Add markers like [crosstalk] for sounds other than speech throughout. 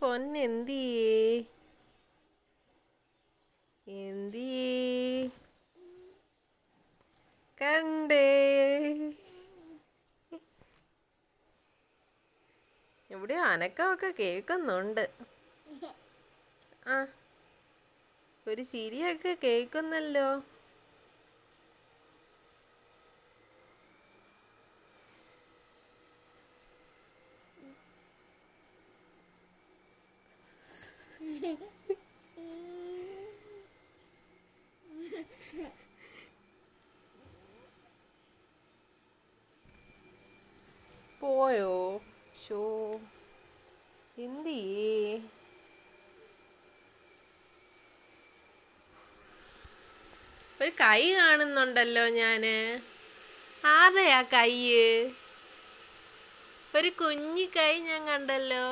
പൊന്നെന്തിയേ? എന്തിയേ? കണ്ടേ? ഇവിടെ അനക്കമൊക്കെ കേൾക്കുന്നുണ്ട്. ആ ഒരു ചിരിയൊക്കെ കേൾക്കുന്നല്ലോ. പോയോ? ഷോ എന്തിയേ? ഒരു കൈ കാണുന്നുണ്ടല്ലോ ഞാൻ. ആരെയാ കൈ ഒരു കുഞ്ഞി കൈ ഞാൻ കണ്ടല്ലോ.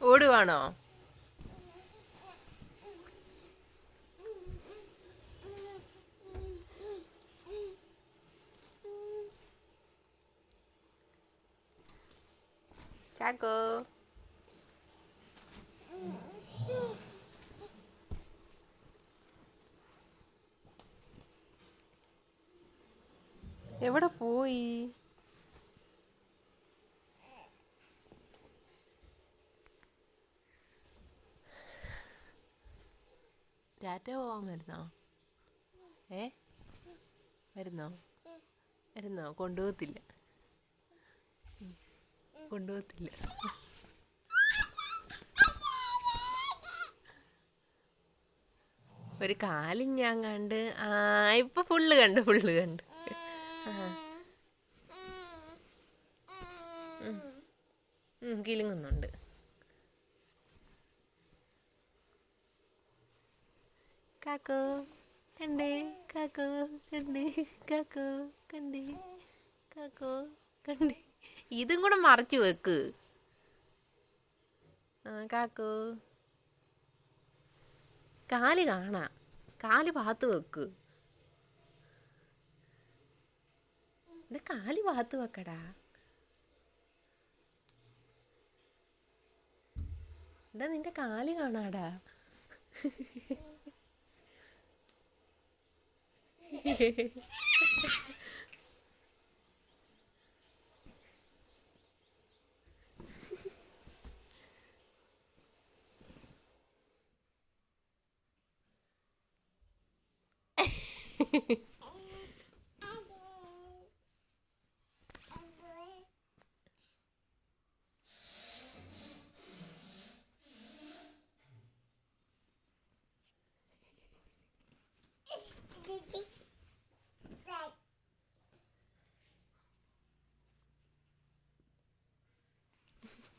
ഓടുവാണോ കാക്കോ എവിടെ പോയി? രാറ്റ പോവാൻ വരുന്നോ? ഏ? വരുന്നോ? വരുന്നോ? കൊണ്ടുപോകത്തില്ല. കൊണ്ടുപോകത്തില്ല. ഒരു കാലും ഞാൻ കണ്ട് ആ ഇപ്പൊ ഫുള്ള് കണ്ട് ഫുള്ള് കണ്ട്. കിലുങ്ങുന്നുണ്ട്. കാക്കോ കണ്ടേ കാക്കോ കണ്ടേ കാക്കോ കണ്ടേ കാക്കോ കണ്ടേ. ഇതും കൂടെ മറച്ചു വെക്ക്. ആ കാക്കു. കാൽ കാണാ. കാൽ പാത്ത് വെക്ക്. ഇത് കാൽ പാത്ത് വെക്കടാ. എടാ നിന്റെ കാൽ കാണാടാ. Hehehehe [laughs] Yeah.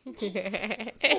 [laughs] É.